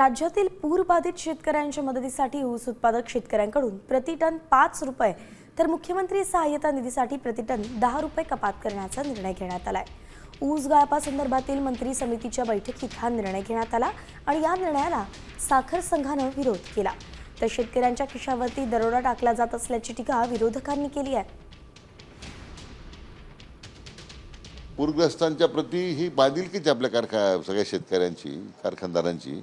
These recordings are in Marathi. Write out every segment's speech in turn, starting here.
राज्यातील पूरबाधित शेतकऱ्यांच्या मदतीसाठी ऊस उत्पादक शेतकऱ्यांकडून प्रतिटन पाच रुपये तर मुख्यमंत्री सहाय्यता निधीसाठी प्रतिटन दहा रुपये कपात करण्याचा निर्णय घेण्यात आलाय. ऊस गाळपासंदर्भातील मंत्री समितीच्या बैठकीत हा निर्णय घेण्यात आला आणि या निर्णयाला साखर संघानं विरोध केला. तर शेतकऱ्यांच्या खिशावरती दरोडा टाकला जात असल्याची टीका विरोधकांनी केली आहे. पूरग्रस्तांच्या प्रती ही बांधिलकीच आपल्या कारखा सगळ्या शेतकऱ्यांची कारखानदारांची.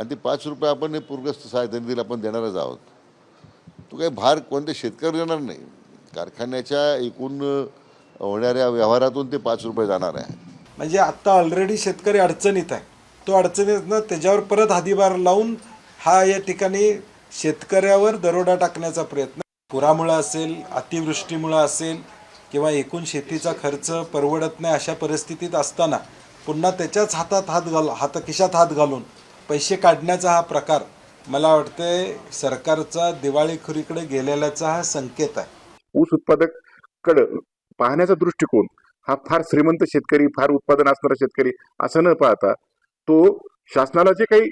आणि ते पाच रुपये आपण हे पूरग्रस्त सहायता निधीला आपण देणारच आहोत. तो काही भार कोणत्या शेतकरी देणार नाही. कारखान्याच्या एकूण होणाऱ्या व्यवहारातून ते पाच रुपये जाणार आहे. म्हणजे आत्ता ऑलरेडी शेतकरी अडचणीत आहे. तो अडचणीतनं त्याच्यावर परत हादीभार लावून हा या ठिकाणी शेतकऱ्यावर दरोडा टाकण्याचा प्रयत्न पुरामुळं असेल अतिवृष्टीमुळं असेल किंवा एकूण शेतीचा खर्च परवडत नाही अशा परिस्थितीत असताना पुन्हा त्याच्याच हातात हात घाल हात खिशात हात घालून पैसे काढण्याचा हा प्रकार मला वाटतंय सरकारचा दिवाळीखोरीकडे गेलेल्याचा हा संकेत आहे. ऊस उत्पादक कडं पाहण्याचा दृष्टिकोन हा फार श्रीमंत शेतकरी फार उत्पादन असणारा शेतकरी असं न पाहता तो शासनाला जे काही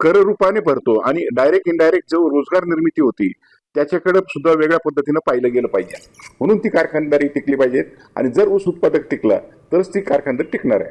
कर रूपाने भरतो आणि डायरेक्ट इनडायरेक्ट जो रोजगार निर्मिती होती त्याच्याकडे सुद्धा वेगळ्या पद्धतीनं पाहिलं गेलं पाहिजे. म्हणून ती कारखानदारी टिकली पाहिजेत आणि जर ऊस उत्पादक टिकला तरच ती कारखानदारी टिकणार आहे.